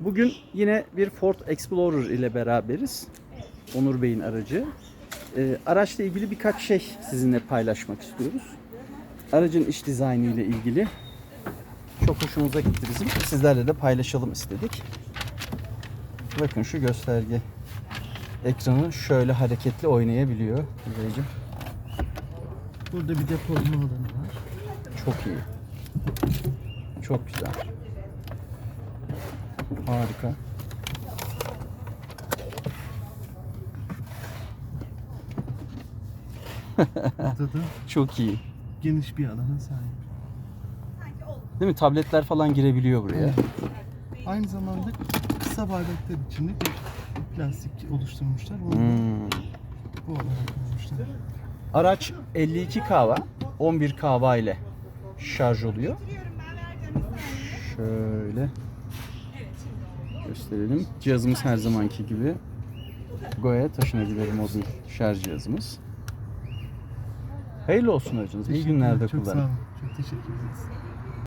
Bugün yine bir Ford Explorer ile beraberiz. Onur Bey'in aracı. Ee, araçla ilgili birkaç şey sizinle paylaşmak istiyoruz. Aracın iç dizaynı ile ilgili çok hoşumuza gitti bizim. Sizlerle de paylaşalım istedik. Bakın şu gösterge ekranı şöyle hareketli oynayabiliyor. Kuzeyciğim. Burada bir depolama alanı var. Çok iyi. Çok güzel. Harika. Burada da Çok iyi. geniş bir alana sahip. Değil mi? Tabletler falan girebiliyor buraya. Aynı zamanda kısa bardaklar içinde bir plastik oluşturmuşlar. Onu Hmm. bu olarak koymuşlar. Araç 52 kahva, 11 kahva ile şarj oluyor. Şöyle gösterelim. Cihazımız her zamanki gibi Goya taşınabilir mobil şarj cihazımız. Hayırlı olsun aracınız. İyi günlerde Çok sağ kullanın. olun. Çok teşekkür ederiz.